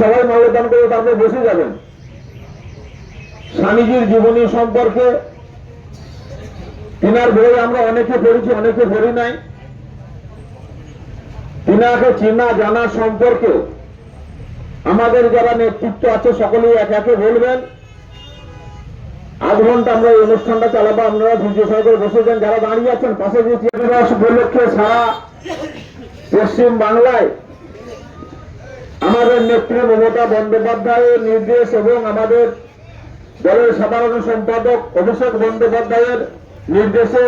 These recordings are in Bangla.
সবাই মাল্যদান করে তারপরে বসে যাবেন। স্বামীজির জীবনী সম্পর্কে তিনার বই আমরা অনেকে পড়েছি, অনেকে পড়ি নাই। তিনাকে চেনা, জানা সম্পর্কে আমাদের যারা নেতৃত্ব আছে সকলেই এক একে বলবেন। আধ ঘণ্টা আমরা এই অনুষ্ঠানটা চালাবো, আপনারা ধৈর্য সহকারে বসে যান। যারা দাঁড়িয়ে আছেন, পাশে যে উপলক্ষে সারা পশ্চিম বাংলায় আমাদের নেত্রী মমতা বন্দ্যোপাধ্যায়ের নির্দেশ এবং আমাদের দলের সাধারণ সম্পাদক অভিষেক বন্দ্যোপাধ্যায়ের নির্দেশে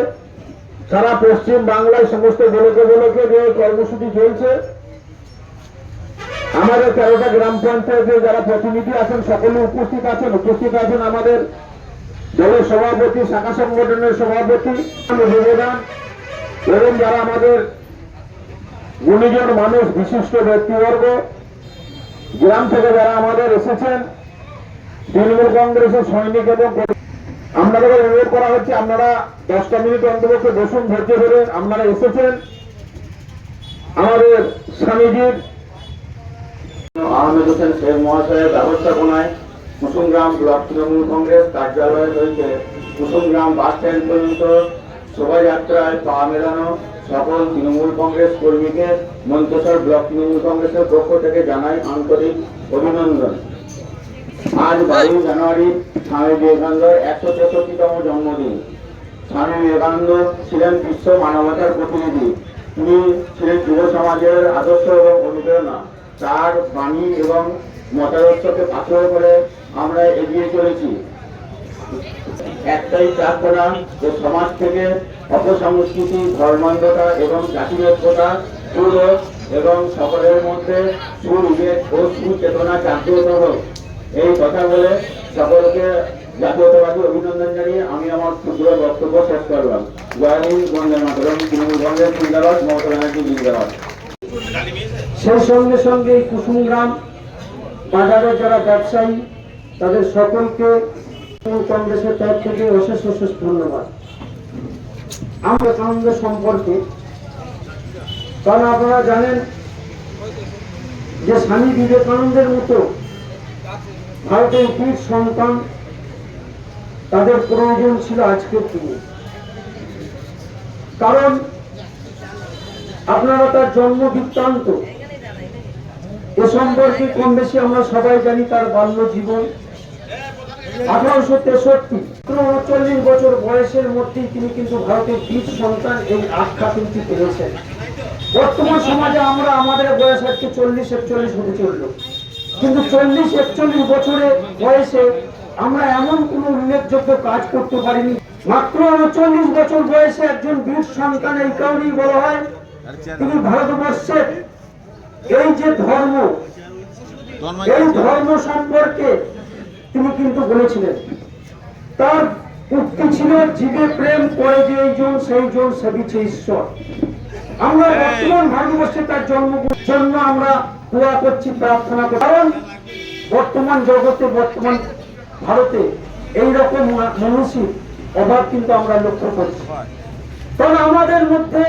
সারা পশ্চিম বাংলায় সমস্ত ব্লকে ব্লকে যে কর্মসূচি চলছে। আমাদের তেরোটা গ্রাম পঞ্চায়েতের যারা প্রতিনিধি আছেন, সকলে উপস্থিত আছেন। উপস্থিত আছেন আমাদের দলের সভাপতি, শাখা সংগঠনের সভাপতি যোগদান এবং যারা আমাদের গুণীজন মানুষ, বিশিষ্ট ব্যক্তিবর্গ। গ্রাম থেকে যারা আমাদের এসেছেন, তৃণমূল কংগ্রেসের সৈনিক এবং আপনাদের অনুরোধ করা হচ্ছে, আপনারা দশটা মিনিট অন্তপক্ষে বসুন, ধৈর্য ধরে। আপনারা এসেছেন। আমাদের স্বামীজির আহমেদ হোসেন শেখ মহাশয়ের ব্যবস্থাপনায় কুসুমগ্রাম ব্লক তৃণমূল কংগ্রেস কার্যালয় হইতে কুসুমগ্রাম বাস স্ট্যান্ড পর্যন্ত শোভাযাত্রায় পা মেলানো সকল তৃণমূল কংগ্রেস কর্মীকে মন্তেশ্বর ব্লক তৃণমূল কংগ্রেসের পক্ষ থেকে জানাই আন্তরিক অভিনন্দন। আজ বাইশ জানুয়ারি স্বামী বিবেকানন্দের একশো তেষট্টিতম জন্মদিন। স্বামী বিবেকানন্দ ছিলেন বিশ্ব মানবতার প্রতিনিধি। তিনি ছিলেন যুব সমাজের আদর্শ এবং অনুপ্রেরণা। তার বাণী এবং মতাদর্শকে পাথর করে আমরা এগিয়ে চলেছি। একটাই প্রার্থনা যে সমাজ থেকে অপসংস্কৃতি, ধর্মান্ধতা এবং জাতিভেদতা দূর এবং সকলের মধ্যে সুবিবেক সুচেতনা জাগ্রত হোক। এই কথা বলে সকলকে জাতীয়তাবাদী অভিনন্দন জানিয়ে আমি আমার ক্ষুদ্র বক্তব্য শেষ করলাম। জয় হিন্দ বন্দে মাতরম, তৃণমূল কংগ্রেস জিন্দাবাদ, মমতা ব্যানার্জি জিন্দাবাদ। সেই সঙ্গে সঙ্গে এই কুসুমগ্রাম বাজারের যারা ব্যবসায়ী, তাদের সকলকে কংগ্রেসের তরফ থেকে অশেষ অশেষ ধন্যবাদ। আমরা সম্পর্কে কারণ আপনারা জানেন যে স্বামী বিবেকানন্দের মতো ভারতের সন্তান তাদের প্রয়োজন ছিল আজকের দিনে কারণ আপনারা তার জন্ম বৃত্তান্ত এ সম্পর্কে কম বেশি আমরা সবাই জানি তার বাল্য জীবন আঠারোশো তেষট্টি। উনচল্লিশ বছর বয়সের মধ্যেই তিনি কিন্তু ভারতের বীর সন্তান এই আখ্যা কিন্তু পেয়েছেন। বর্তমান সমাজে আমরা আমাদের বয়স আজকে চল্লিশ, একচল্লিশ হতে চলল। কিন্তু চল্লিশ, একচল্লিশ বছরে বয়সে আমরা এমন উল্লেখযোগ্য কাজ করতে পারিনি। মাত্র উনচল্লিশ বছর বয়সে একজন বীর সন্তান এই কারণেই বলা হয়, তিনি ভারতবর্ষের এই যে ধর্ম, এই ধর্ম সম্পর্কে তিনি কিন্তু বলেছিলেন তার উক্তি ছিল জীবে প্রেম করে যে জন সেই জন সেবিছে ঈশ্বর। আমরা বর্তমান ভারতবর্ষে তার জন্ম জন্য আমরা দোয়া করছি প্রার্থনা করছি। কারণ বর্তমান জগতে বর্তমান ভারতে এই রকম মানুষই অভাব কিন্তু আমরা লক্ষ্য করছি। কারণ আমাদের মধ্যে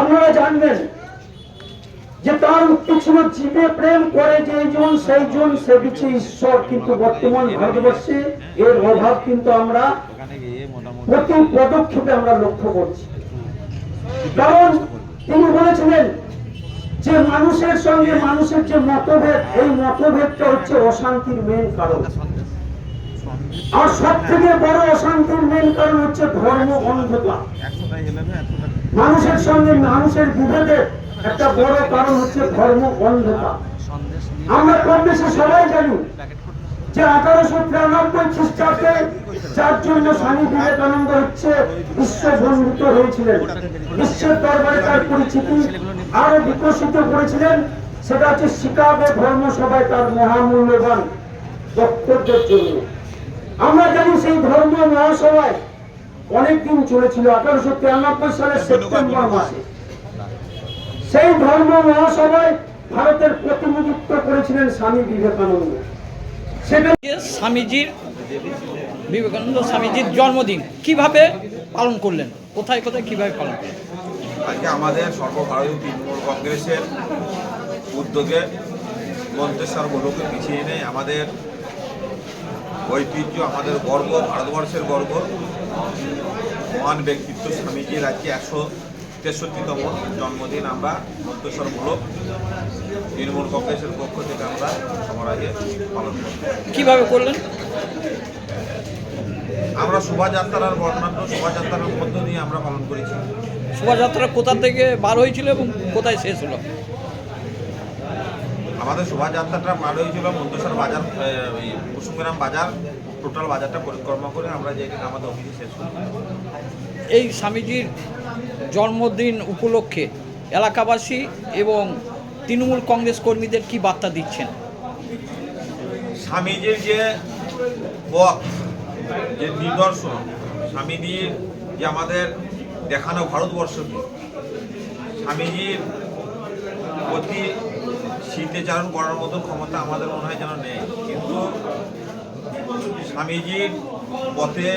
আপনারা জানবেন যে তার ছিল জীবে প্রেম করে যে জন, সেই জন সেবিছে ঈশ্বর। কিন্তু বর্তমান ভারতবর্ষে এর অভাব কিন্তু আমরা প্রতি পদক্ষেপে আমরা লক্ষ্য করছি। কারণ তিনি বলেছিলেন যে মানুষের সঙ্গে মানুষের যে মতভেদ, এই মতভেদটা হচ্ছে অশান্তির মেন কারণ। আর সব থেকে বড় অশান্তির মেন কারণ হচ্ছে ধর্ম অন্ধতা। মানুষের সঙ্গে মানুষের বিভেদের একটা বড় কারণ হচ্ছে ধর্ম অন্ধতা। আমরা কম বেশি সবাই জানি যে আঠারোশো তিরানব্বই খ্রিস্টাব্দে যার জন্য স্বামী বিবেকানন্দ হচ্ছে বিশ্ববন্ধিত হয়েছিলেন। বিশ্বের দরবারে তার পরিচিতি আরও বিকশিত করেছিলেন। সেটা হচ্ছে শিকাগো ধর্মসভায় তার মহামূল্যবান বক্তব্যের জন্য। আমরা জানি সেই ধর্ম মহাসভায় অনেকদিন চলেছিল, আঠারোশো তিরানব্বই সালের সেপ্টেম্বর মাসে। সেই ধর্ম মহাসভায় ভারতের প্রতিনিধিত্ব করেছিলেন স্বামী বিবেকানন্দ। সেটা স্বামীজির বিবেকানন্দ স্বামীজির জন্মদিন কীভাবে পালন করলেন? কোথায় কোথায় কীভাবে পালন করলেন? আজকে আমাদের সর্বভারতীয় তৃণমূল কংগ্রেসের উদ্যোগে মন্তেশ্বর গোলকে পিছিয়ে নেই আমাদের ঐতিহ্য আমাদের গর্ব ভারতবর্ষের গর্ব মহান ব্যক্তিত্ব স্বামীজির আজকে একশো তেষট্টিতম জন্মদিন আমরা মন্তেশ্বর ব্লক তৃণমূল কংগ্রেসের পক্ষ থেকে আমরা আগে পালন করি কীভাবে করলেন? আমরা শোভাযাত্রার বর্ণাঢ্য শোভাযাত্রার মধ্য দিয়ে আমরা পালন করেছি। শোভাযাত্রা কোথা থেকে বার হয়েছিল এবং কোথায় শেষ হলো? আমাদের শোভাযাত্রাটা বার হয়েছিল মন্তেশ্বর বাজার ওই কুসুমগ্রাম বাজার টোটাল বাজারটা পরিক্রমা করে আমরা যেখানে আমাদের অফিসে শেষ করি এই স্বামীজির জন্মদিন উপলক্ষে এলাকাবাসী এবং তৃণমূল কংগ্রেস কর্মীদের কি বার্তা দিচ্ছেন? স্বামীজির যে পথ, যে নিদর্শন স্বামীজির যে আমাদের দেখানো ভারতবর্ষকে, স্বামীজির প্রতি স্মৃতিচারণ করার মতো ক্ষমতা আমাদের মনে হয় যেন নেই। কিন্তু স্বামীজির পথে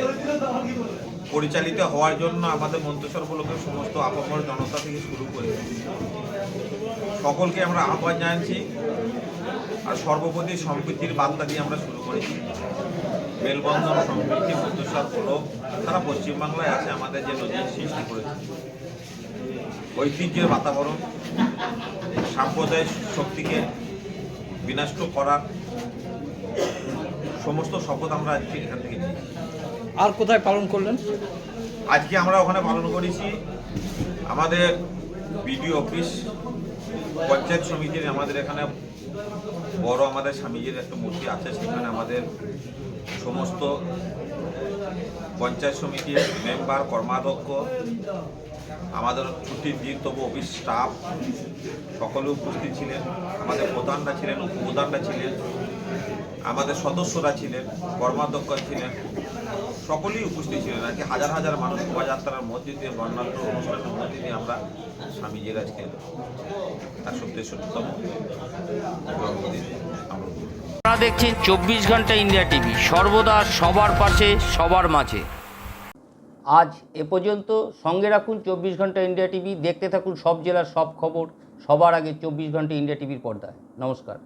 পরিচালিত হওয়ার জন্য আমাদের মন্তেশ্বর ব্লকের সমস্ত আপামর জনতা থেকে শুরু করে সকলকে আমরা আহ্বান জানাচ্ছি আর সর্বপ্রতি সম্প্রীতির বার্তা দিয়ে আমরা শুরু করেছি। মেলবন্ধন সম্প্রীতি মধ্যস্বর ব্লক সারা পশ্চিমবাংলায় আছে, আমাদের যে নদীর সৃষ্টি করেছে। ঐতিহ্যের বাতাবরণ, সাম্প্রদায়িক শক্তিকে বিনষ্ট করার সমস্ত শপথ আমরা আজকে এখান থেকে নিই আর কোথায় পালন করলেন? আজকে আমরা ওখানে পালন করেছি। আমাদের বিডিও অফিস, পঞ্চায়েত সমিতির আমাদের এখানে বড় আমাদের স্বামীজির একটা মূর্তি আছে, সেখানে আমাদের সমস্ত পঞ্চায়েত সমিতির মেম্বার, কর্মাধ্যক্ষ, আমাদের ছুটির দিন তবু অফিস স্টাফ সকলে উপস্থিত ছিলেন। আমাদের প্রধানরা ছিলেন, উপপ্রধানরা ছিলেন। আমাদের সদস্যরা ছিলেন কর্মাধ্যক্ষ ছিলেন সকলেই উপস্থিত ছিলেন। আর কি হাজার হাজার মানুষ শোভাযাত্রার মধ্যে দিয়ে বর্ণাঢ্য অনুষ্ঠানের মধ্যে দিয়ে আমরা স্বামীজির আজকে একশো তেষট্টিতম জন্মদিন আমরা আপনারা দেখছেন চব্বিশ ঘণ্টা ইন্ডিয়া টিভি সর্বদা সবার পাশে সবার মাঝে। আজ এ পর্যন্ত সঙ্গে রাখুন চব্বিশ ঘণ্টা ইন্ডিয়া টিভি দেখতে থাকুন সব জেলার সব খবর সবার আগে চব্বিশ ঘণ্টা ইন্ডিয়া টিভির পর্দায়। নমস্কার।